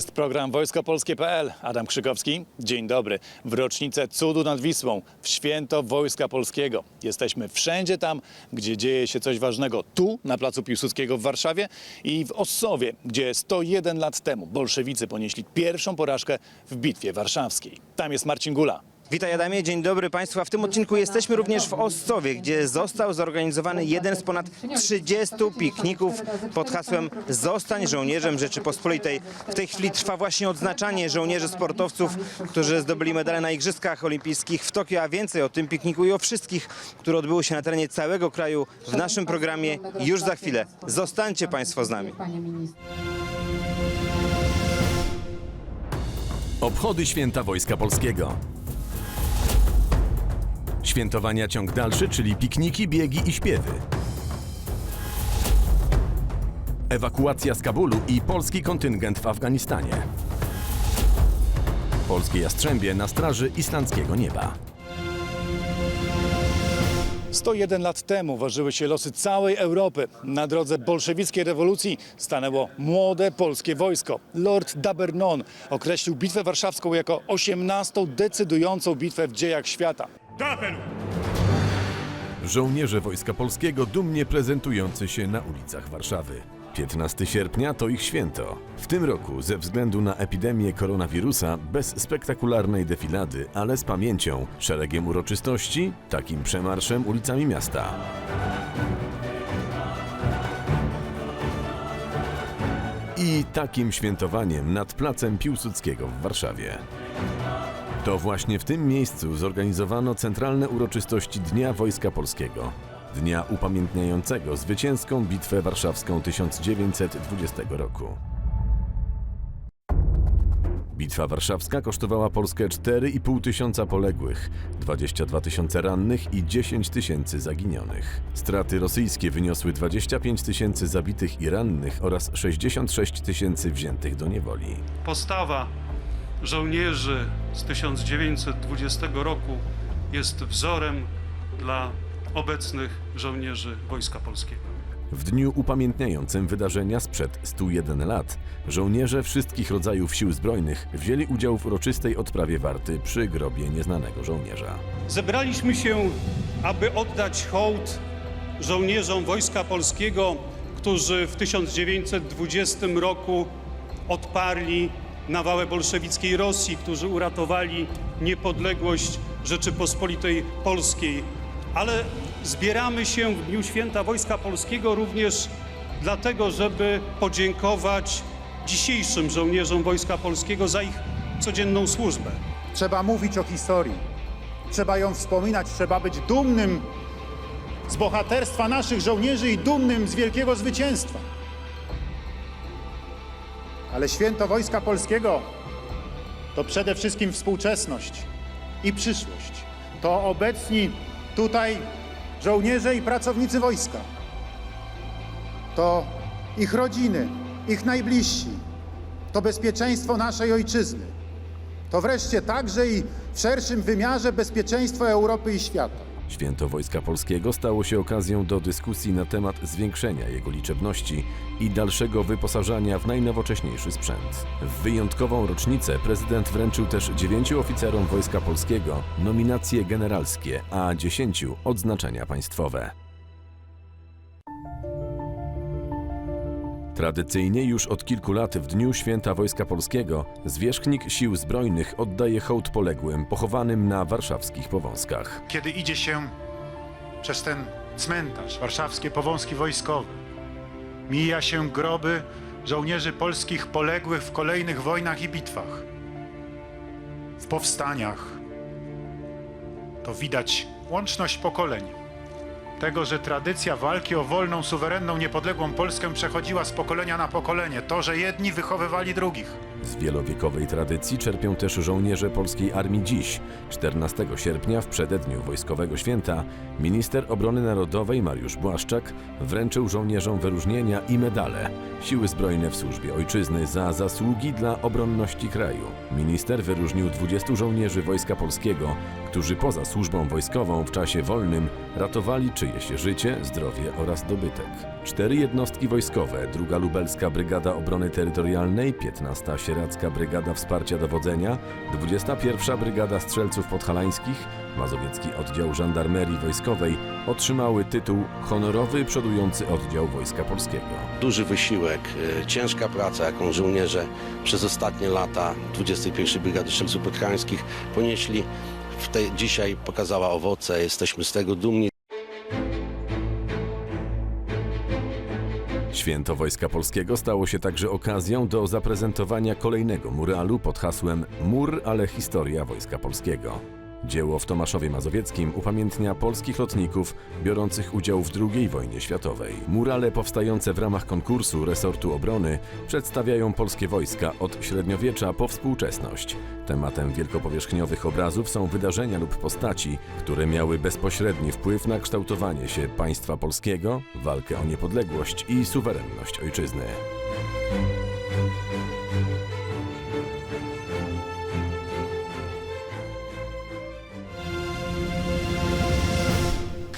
jest program wojskopolskie.pl. Adam Krzykowski. Dzień dobry. W rocznicę cudu nad Wisłą, w święto Wojska Polskiego. Jesteśmy wszędzie tam, gdzie dzieje się coś ważnego. Tu, na Placu Piłsudskiego w Warszawie i w Ossowie, gdzie 101 lat temu bolszewicy ponieśli pierwszą porażkę w Bitwie Warszawskiej. Tam jest Marcin Gula. Witaj Adamie, dzień dobry Państwu. A w tym odcinku jesteśmy również w Ossowie, gdzie został zorganizowany jeden z ponad 30 pikników pod hasłem Zostań żołnierzem Rzeczypospolitej. W tej chwili trwa właśnie odznaczanie żołnierzy sportowców, którzy zdobyli medale na Igrzyskach Olimpijskich w Tokio, a więcej o tym pikniku i o wszystkich, które odbyły się na terenie całego kraju w naszym programie już za chwilę. Zostańcie Państwo z nami. Obchody Święta Wojska Polskiego. Świętowania ciąg dalszy, czyli pikniki, biegi i śpiewy. Ewakuacja z Kabulu i polski kontyngent w Afganistanie. Polskie Jastrzębie na straży islandzkiego nieba. 101 lat temu ważyły się losy całej Europy. Na drodze bolszewickiej rewolucji stanęło młode polskie wojsko. Lord Dabernon określił Bitwę Warszawską jako 18. decydującą bitwę w dziejach świata. Żołnierze Wojska Polskiego dumnie prezentujący się na ulicach Warszawy. 15 sierpnia to ich święto. W tym roku, ze względu na epidemię koronawirusa, bez spektakularnej defilady, ale z pamięcią, szeregiem uroczystości, takim przemarszem ulicami miasta. I takim świętowaniem nad placem Piłsudskiego w Warszawie. To właśnie w tym miejscu zorganizowano centralne uroczystości Dnia Wojska Polskiego. Dnia upamiętniającego zwycięską Bitwę Warszawską 1920 roku. Bitwa Warszawska kosztowała Polskę 4,5 tysiąca poległych, 22 tysiące rannych i 10 tysięcy zaginionych. Straty rosyjskie wyniosły 25 tysięcy zabitych i rannych oraz 66 tysięcy wziętych do niewoli. Postawa żołnierzy z 1920 roku jest wzorem dla obecnych żołnierzy Wojska Polskiego. W dniu upamiętniającym wydarzenia sprzed 101 lat żołnierze wszystkich rodzajów sił zbrojnych wzięli udział w uroczystej odprawie warty przy grobie nieznanego żołnierza. Zebraliśmy się, aby oddać hołd żołnierzom Wojska Polskiego, którzy w 1920 roku odparli nawałę bolszewickiej Rosji, którzy uratowali niepodległość Rzeczypospolitej Polskiej. Ale zbieramy się w Dniu Święta Wojska Polskiego również dlatego, żeby podziękować dzisiejszym żołnierzom Wojska Polskiego za ich codzienną służbę. Trzeba mówić o historii. Trzeba ją wspominać, trzeba być dumnym z bohaterstwa naszych żołnierzy i dumnym z wielkiego zwycięstwa. Ale święto Wojska Polskiego to przede wszystkim współczesność i przyszłość. To obecni tutaj żołnierze i pracownicy wojska. To ich rodziny, ich najbliżsi. To bezpieczeństwo naszej ojczyzny. To wreszcie także i w szerszym wymiarze bezpieczeństwo Europy i świata. Święto Wojska Polskiego stało się okazją do dyskusji na temat zwiększenia jego liczebności i dalszego wyposażania w najnowocześniejszy sprzęt. W wyjątkową rocznicę prezydent wręczył też dziewięciu oficerom Wojska Polskiego nominacje generalskie, a dziesięciu odznaczenia państwowe. Tradycyjnie już od kilku lat w Dniu Święta Wojska Polskiego zwierzchnik Sił Zbrojnych oddaje hołd poległym pochowanym na warszawskich powązkach. kiedy idzie się przez ten cmentarz, warszawskie powązki wojskowe, mija się groby żołnierzy polskich poległych w kolejnych wojnach i bitwach, w powstaniach, to widać łączność pokoleń. Tego, że tradycja walki o wolną, suwerenną, niepodległą Polskę przechodziła z pokolenia na pokolenie. To, że jedni wychowywali drugich. Z wielowiekowej tradycji czerpią też żołnierze polskiej armii dziś. 14 sierpnia w przededniu wojskowego święta minister obrony narodowej Mariusz Błaszczak wręczył żołnierzom wyróżnienia i medale Siły Zbrojne w służbie ojczyzny za zasługi dla obronności kraju. Minister wyróżnił 20 żołnierzy Wojska Polskiego, którzy poza służbą wojskową w czasie wolnym ratowali czyjeś szacuje się życie, zdrowie oraz dobytek. Cztery jednostki wojskowe, druga Lubelska Brygada Obrony Terytorialnej, 15 Sieradzka Brygada Wsparcia Dowodzenia, 21 Brygada Strzelców Podhalańskich, Mazowiecki Oddział Żandarmerii Wojskowej otrzymały tytuł Honorowy Przodujący Oddział Wojska Polskiego. duży wysiłek, e, ciężka praca, jaką żołnierze przez ostatnie lata 21 Brygady Strzelców Podhalańskich ponieśli, w dzisiaj pokazała owoce. Jesteśmy z tego dumni. Święto Wojska Polskiego stało się także okazją do zaprezentowania kolejnego muralu pod hasłem Mur, ale historia Wojska Polskiego. Dzieło w Tomaszowie Mazowieckim upamiętnia polskich lotników biorących udział w II wojnie światowej. Murale powstające w ramach konkursu resortu obrony przedstawiają polskie wojska od średniowiecza po współczesność. Tematem wielkopowierzchniowych obrazów są wydarzenia lub postaci, które miały bezpośredni wpływ na kształtowanie się państwa polskiego, walkę o niepodległość i suwerenność ojczyzny.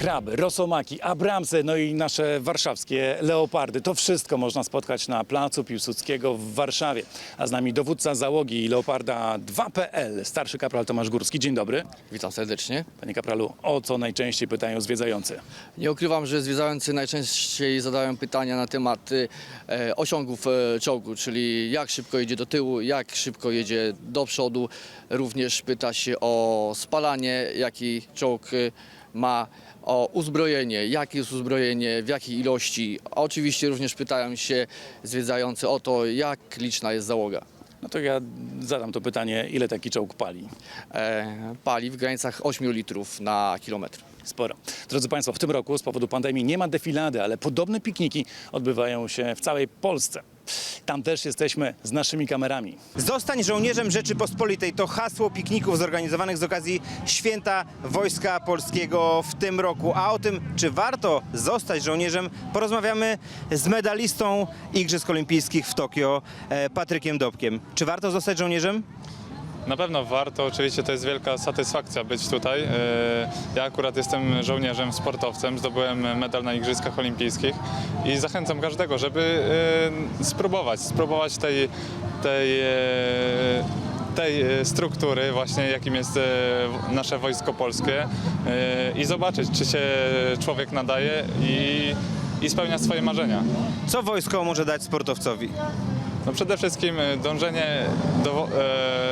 Kraby, rosomaki, abramsy, no i nasze warszawskie leopardy. To wszystko można spotkać na placu Piłsudskiego w Warszawie. A z nami dowódca załogi Leoparda 2PL, starszy kapral Tomasz Górski. Dzień dobry. Witam serdecznie. Panie kapralu, o co najczęściej pytają zwiedzający? Nie ukrywam, że zwiedzający najczęściej zadają pytania na temat e, osiągów e, czołgu, czyli jak szybko jedzie do tyłu, jak szybko jedzie do przodu. Również pyta się o spalanie, jaki czołg y, ma, o uzbrojenie, jakie jest uzbrojenie, w jakiej ilości. Oczywiście również pytają się zwiedzający o to, jak liczna jest załoga. No to ja zadam to pytanie, ile taki czołg pali? E, Pali w granicach 8 litrów na kilometr. Sporo. Drodzy Państwo, w tym roku z powodu pandemii nie ma defilady, ale podobne pikniki odbywają się w całej Polsce. Tam też jesteśmy z naszymi kamerami. Zostań żołnierzem Rzeczypospolitej to hasło pikników zorganizowanych z okazji Święta Wojska Polskiego w tym roku. A o tym, czy warto zostać żołnierzem, porozmawiamy z medalistą Igrzysk Olimpijskich w Tokio, e, Patrykiem Dobkiem. Czy warto zostać żołnierzem? Na pewno warto, oczywiście to jest wielka satysfakcja być tutaj. E, Ja akurat jestem żołnierzem, sportowcem, zdobyłem medal na Igrzyskach Olimpijskich i zachęcam każdego, żeby e, spróbować, spróbować tej, tej, e, tej struktury właśnie, jakim jest nasze Wojsko Polskie i zobaczyć, czy się człowiek nadaje i, i spełnia swoje marzenia. Co wojsko może dać sportowcowi? No przede wszystkim e, dążenie do,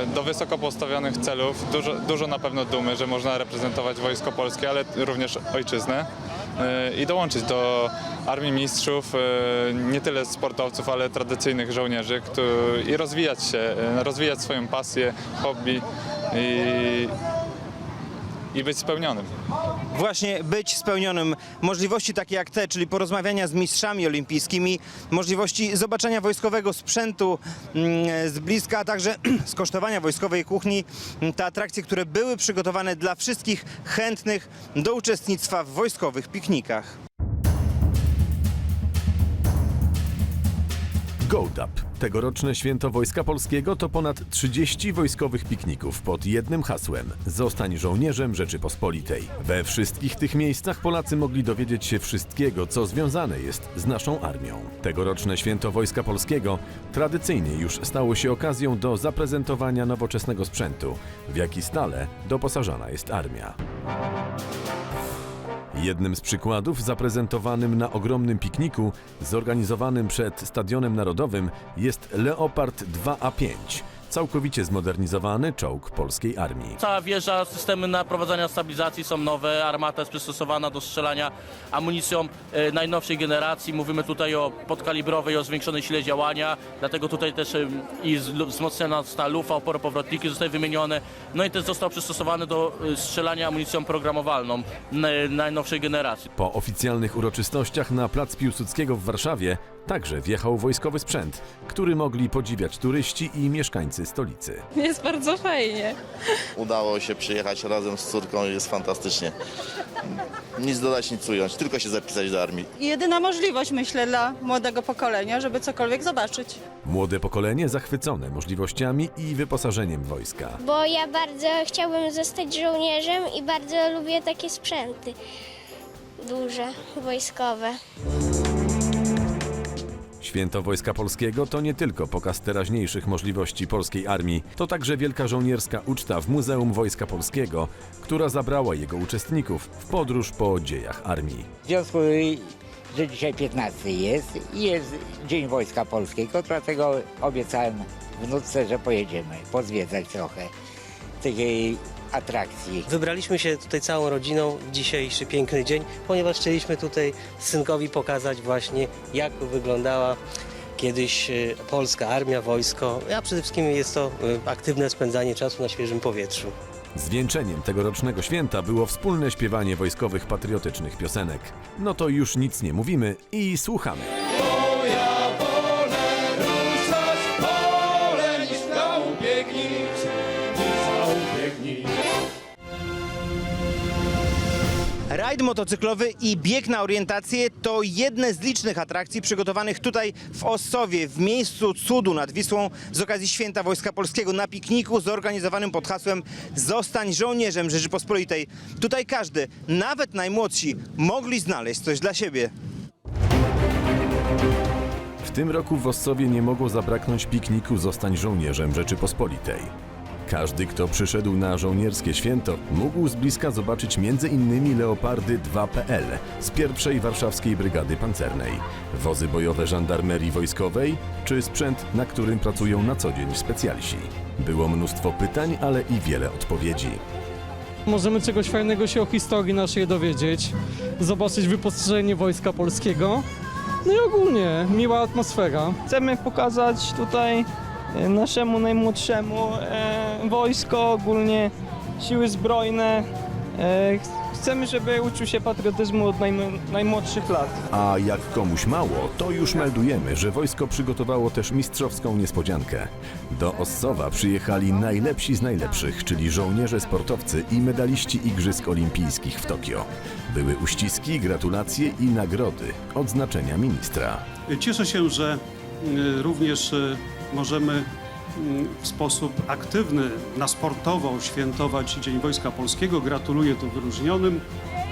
e, do wysoko postawionych celów, dużo, dużo na pewno dumy, że można reprezentować Wojsko Polskie, ale również ojczyznę e, i dołączyć do Armii Mistrzów nie tyle sportowców, ale tradycyjnych żołnierzy i rozwijać się, rozwijać swoją pasję, hobby i, i być spełnionym. Właśnie być spełnionym. Możliwości takie jak te, czyli porozmawiania z mistrzami olimpijskimi, możliwości zobaczenia wojskowego sprzętu mm, z bliska, a także skosztowania wojskowej kuchni. Te atrakcje, które były przygotowane dla wszystkich chętnych do uczestnictwa w wojskowych piknikach. GoTap. Tegoroczne święto Wojska Polskiego to ponad 30 wojskowych pikników pod jednym hasłem Zostań żołnierzem Rzeczypospolitej. We wszystkich tych miejscach Polacy mogli dowiedzieć się wszystkiego, co związane jest z naszą armią. Tegoroczne święto Wojska Polskiego tradycyjnie już stało się okazją do zaprezentowania nowoczesnego sprzętu, w jaki stale doposażana jest armia. Jednym z przykładów zaprezentowanym na ogromnym pikniku zorganizowanym przed Stadionem Narodowym jest Leopard 2A5, całkowicie zmodernizowany czołg polskiej armii. Cała wieża, systemy naprowadzania stabilizacji są nowe, armata jest przystosowana do strzelania amunicją e, najnowszej generacji. Mówimy tutaj o podkalibrowej, o zwiększonej sile działania, dlatego tutaj też e, i wzmocniona została lufa, oporopowrotniki zostały wymienione, no i też został przystosowany do e, strzelania amunicją programowalną n- najnowszej generacji. Po oficjalnych uroczystościach na Plac Piłsudskiego w Warszawie także wjechał wojskowy sprzęt, który mogli podziwiać turyści i mieszkańcy stolicy. Jest bardzo fajnie. Udało się przyjechać razem z córką i jest fantastycznie. Nic dodać, nic ująć, tylko się zapisać do armii. Jedyna możliwość, myślę, dla młodego pokolenia, żeby cokolwiek zobaczyć. Młode pokolenie zachwycone możliwościami i wyposażeniem wojska. Bo ja bardzo chciałbym zostać żołnierzem i bardzo lubię takie sprzęty. duże, wojskowe. Święto Wojska Polskiego to nie tylko pokaz teraźniejszych możliwości polskiej armii, to także wielka żołnierska uczta w Muzeum Wojska Polskiego, która zabrała jego uczestników w podróż po dziejach armii. W związku, że dzisiaj 15 jest i jest Dzień Wojska Polskiego, dlatego obiecałem wnuczce, że pojedziemy pozwiedzać trochę tej atrakcji. Wybraliśmy się tutaj całą rodziną w dzisiejszy piękny dzień, ponieważ chcieliśmy tutaj synkowi pokazać właśnie, jak wyglądała kiedyś e, polska armia, wojsko, a przede wszystkim jest to e, aktywne spędzanie czasu na świeżym powietrzu. Zwieńczeniem tegorocznego święta było wspólne śpiewanie wojskowych patriotycznych piosenek. No to już nic nie mówimy i słuchamy. Rajd motocyklowy i bieg na orientację to jedne z licznych atrakcji przygotowanych tutaj w Ossowie, w miejscu cudu nad Wisłą z okazji Święta Wojska Polskiego na pikniku zorganizowanym pod hasłem Zostań żołnierzem Rzeczypospolitej. Tutaj każdy, nawet najmłodsi, mogli znaleźć coś dla siebie. W tym roku w Ossowie nie mogło zabraknąć pikniku Zostań żołnierzem Rzeczypospolitej. Każdy, kto przyszedł na żołnierskie święto, mógł z bliska zobaczyć m.in. Leopardy 2PL z pierwszej warszawskiej brygady pancernej, wozy bojowe żandarmerii wojskowej czy sprzęt, na którym pracują na co dzień specjalsi. Było mnóstwo pytań, ale i wiele odpowiedzi. Możemy czegoś fajnego się o historii naszej dowiedzieć, zobaczyć wyposażenie Wojska Polskiego. No i ogólnie miła atmosfera. Chcemy pokazać tutaj naszemu najmłodszemu e, wojsko, ogólnie siły zbrojne. E, ch- chcemy, żeby uczył się patriotyzmu od najm- najmłodszych lat. A jak komuś mało, to już meldujemy, że wojsko przygotowało też mistrzowską niespodziankę. Do Ossowa przyjechali najlepsi z najlepszych, czyli żołnierze, sportowcy i medaliści Igrzysk Olimpijskich w Tokio. Były uściski, gratulacje i nagrody, odznaczenia ministra. Cieszę się, że y, również y, możemy y, w sposób aktywny, na sportowo świętować Dzień Wojska Polskiego. Gratuluję tu wyróżnionym.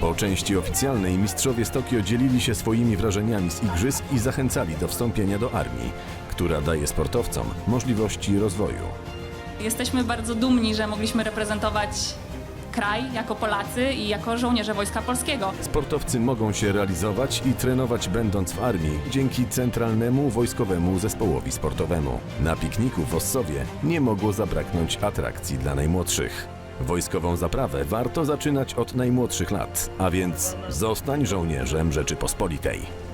Po części oficjalnej mistrzowie z Tokio dzielili się swoimi wrażeniami z igrzysk i zachęcali do wstąpienia do armii, która daje sportowcom możliwości rozwoju. Jesteśmy bardzo dumni, że mogliśmy reprezentować kraj jako Polacy i jako żołnierze Wojska Polskiego. Sportowcy mogą się realizować i trenować będąc w armii dzięki Centralnemu Wojskowemu Zespołowi Sportowemu. Na pikniku w Ossowie nie mogło zabraknąć atrakcji dla najmłodszych. Wojskową zaprawę warto zaczynać od najmłodszych lat, a więc zostań żołnierzem Rzeczypospolitej.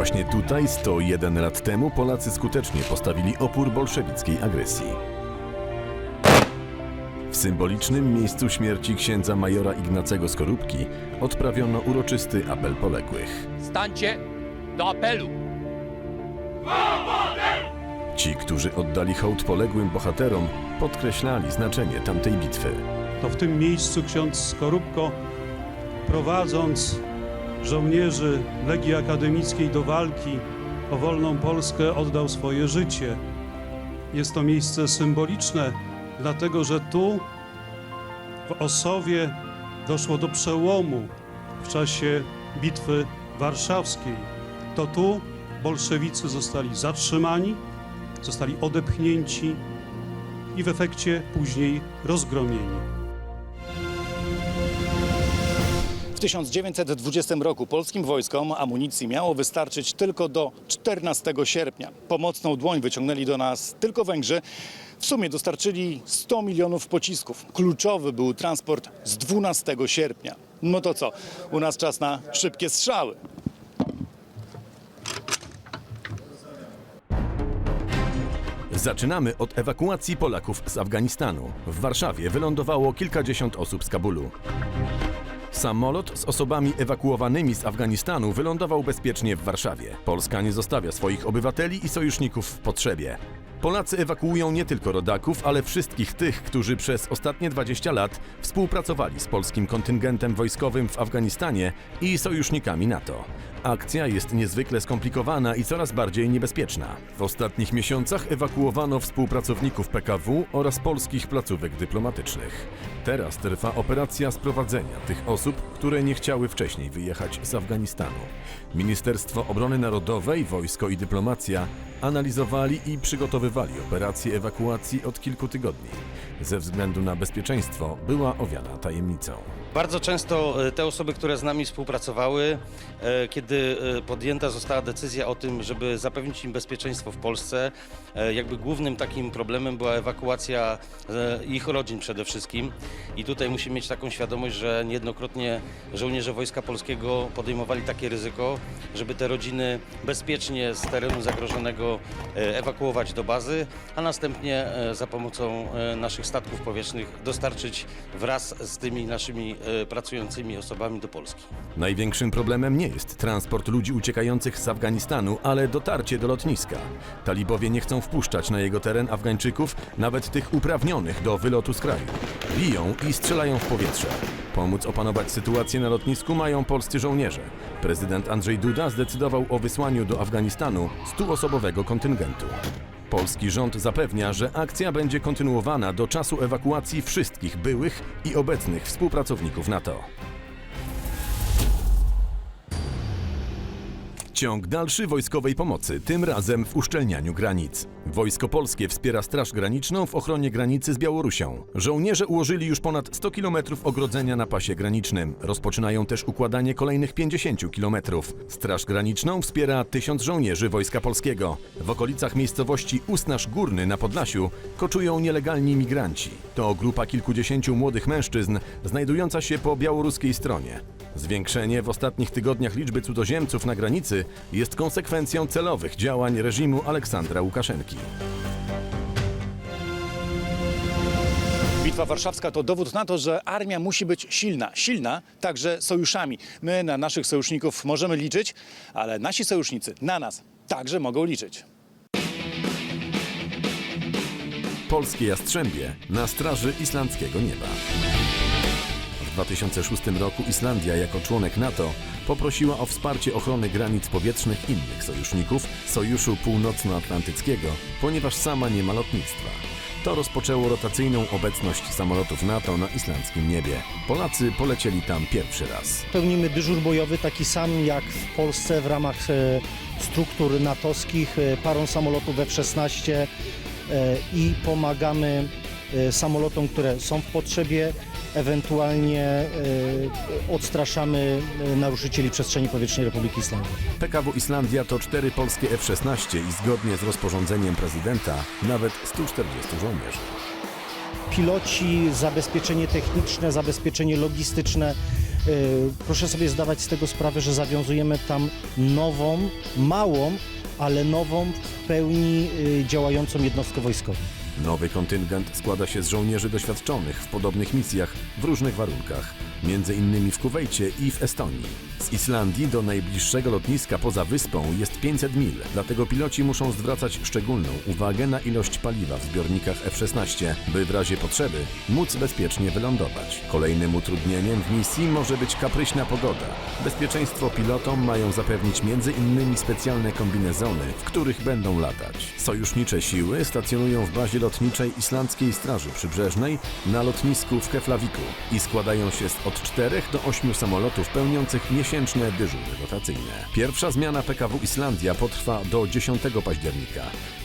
Właśnie tutaj 101 lat temu Polacy skutecznie postawili opór bolszewickiej agresji. W symbolicznym miejscu śmierci księdza majora Ignacego Skorupki odprawiono uroczysty apel poległych. Stańcie do apelu! Ci, którzy oddali hołd poległym bohaterom, podkreślali znaczenie tamtej bitwy. To w tym miejscu ksiądz Skorupko, prowadząc żołnierzy Legii Akademickiej do walki o wolną Polskę, oddał swoje życie. Jest to miejsce symboliczne, dlatego że tu, w Osowie, doszło do przełomu w czasie Bitwy Warszawskiej. To tu bolszewicy zostali zatrzymani, zostali odepchnięci i w efekcie później rozgromieni. W 1920 roku polskim wojskom amunicji miało wystarczyć tylko do 14 sierpnia. Pomocną dłoń wyciągnęli do nas tylko Węgrzy. W sumie dostarczyli 100 milionów pocisków. Kluczowy był transport z 12 sierpnia. No to co? U nas czas na szybkie strzały. Zaczynamy od ewakuacji Polaków z Afganistanu. W Warszawie wylądowało kilkadziesiąt osób z Kabulu. Samolot z osobami ewakuowanymi z Afganistanu wylądował bezpiecznie w Warszawie. Polska nie zostawia swoich obywateli i sojuszników w potrzebie. Polacy ewakuują nie tylko rodaków, ale wszystkich tych, którzy przez ostatnie 20 lat współpracowali z polskim kontyngentem wojskowym w Afganistanie i sojusznikami NATO. Akcja jest niezwykle skomplikowana i coraz bardziej niebezpieczna. W ostatnich miesiącach ewakuowano współpracowników PKW oraz polskich placówek dyplomatycznych. Teraz trwa operacja sprowadzenia tych osób, które nie chciały wcześniej wyjechać z Afganistanu. Ministerstwo Obrony Narodowej, wojsko i dyplomacja analizowali i przygotowywali operację ewakuacji od kilku tygodni. Ze względu na bezpieczeństwo była owiana tajemnicą. Bardzo często e, te osoby, które z nami współpracowały, e, kiedy e, podjęta została decyzja o tym, żeby zapewnić im bezpieczeństwo w Polsce, jakby głównym takim problemem była ewakuacja ich rodzin przede wszystkim. I tutaj musimy mieć taką świadomość, że niejednokrotnie żołnierze Wojska Polskiego podejmowali takie ryzyko, żeby te rodziny bezpiecznie z terenu zagrożonego ewakuować do bazy, a następnie e, za pomocą e, naszych statków powietrznych dostarczyć wraz z tymi naszymi e, pracującymi osobami do Polski. Największym problemem nie jest transport ludzi uciekających z Afganistanu, ale dotarcie do lotniska. Talibowie nie chcą wpuszczać na jego teren Afgańczyków, nawet tych uprawnionych do wylotu z kraju. Biją i strzelają w powietrze. Pomóc opanować sytuację na lotnisku mają polscy żołnierze. Prezydent Andrzej Duda zdecydował o wysłaniu do Afganistanu 100-osobowego kontyngentu. Polski rząd zapewnia, że akcja będzie kontynuowana do czasu ewakuacji wszystkich byłych i obecnych współpracowników NATO. Ciąg dalszy wojskowej pomocy, tym razem w uszczelnianiu granic. Wojsko Polskie wspiera Straż Graniczną w ochronie granicy z Białorusią. Żołnierze ułożyli już ponad 100 km ogrodzenia na pasie granicznym. Rozpoczynają też układanie kolejnych 50 km. Straż Graniczną wspiera 1000 żołnierzy Wojska Polskiego. W okolicach miejscowości Usnaż Górny na Podlasiu koczują nielegalni migranci. To grupa kilkudziesięciu młodych mężczyzn znajdująca się po białoruskiej stronie. Zwiększenie w ostatnich tygodniach liczby cudzoziemców na granicy jest konsekwencją celowych działań reżimu Aleksandra Łukaszenki. Bitwa Warszawska to dowód na to, że armia musi być silna. Silna także sojuszami. My na naszych sojuszników możemy liczyć, ale nasi sojusznicy na nas także mogą liczyć. Polskie Jastrzębie na straży islandzkiego nieba. W 2006 roku Islandia jako członek NATO poprosiła o wsparcie ochrony granic powietrznych innych sojuszników Sojuszu Północnoatlantyckiego, ponieważ sama nie ma lotnictwa. To rozpoczęło rotacyjną obecność samolotów NATO na islandzkim niebie. Polacy polecieli tam pierwszy raz. Pełnimy dyżur bojowy taki sam jak w Polsce w ramach e, struktur natowskich, e, parą samolotów F-16 e, i pomagamy samolotom, które są w potrzebie, ewentualnie e, odstraszamy e, naruszycieli przestrzeni powietrznej Republiki Islandii. PKW Islandia to cztery polskie F-16 i zgodnie z rozporządzeniem prezydenta nawet 140 żołnierzy. piloci, zabezpieczenie techniczne, zabezpieczenie logistyczne. Yy, Proszę sobie zdawać z tego sprawę, że zawiązujemy tam nową, małą, ale nową, w pełni działającą jednostkę wojskową. Nowy kontyngent składa się z żołnierzy doświadczonych w podobnych misjach w różnych warunkach, między innymi w Kuwejcie i w Estonii. Z Islandii do najbliższego lotniska poza wyspą jest 500 mil, dlatego piloci muszą zwracać szczególną uwagę na ilość paliwa w zbiornikach F-16, by w razie potrzeby móc bezpiecznie wylądować. Kolejnym utrudnieniem w misji może być kapryśna pogoda. Bezpieczeństwo pilotom mają zapewnić innymi specjalne kombinezony, w których będą latać. Sojusznicze siły stacjonują w bazie lotniczej Islandzkiej Straży Przybrzeżnej na lotnisku w Keflaviku i składają się z od 4 do 8 samolotów pełniących miesięczne dyżury rotacyjne. Pierwsza zmiana PKW Islandia potrwa do 10 października.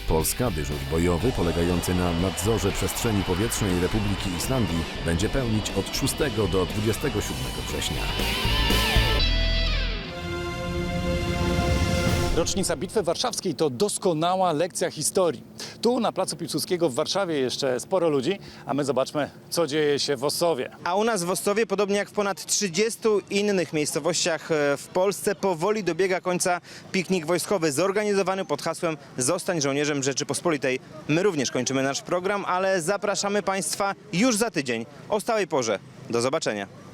Polska dyżur bojowy polegający na nadzorze przestrzeni powietrznej Republiki Islandii będzie pełnić od 6 do 27 września. Rocznica Bitwy Warszawskiej to doskonała lekcja historii. Tu na Placu Piłsudskiego w Warszawie jeszcze sporo ludzi, a my zobaczmy, co dzieje się w Ossowie. A u nas w Ostowie, podobnie jak w ponad 30 innych miejscowościach e, w Polsce, powoli dobiega końca piknik wojskowy zorganizowany pod hasłem Zostań żołnierzem Rzeczypospolitej. My również kończymy nasz program, ale zapraszamy Państwa już za tydzień o stałej porze. Do zobaczenia.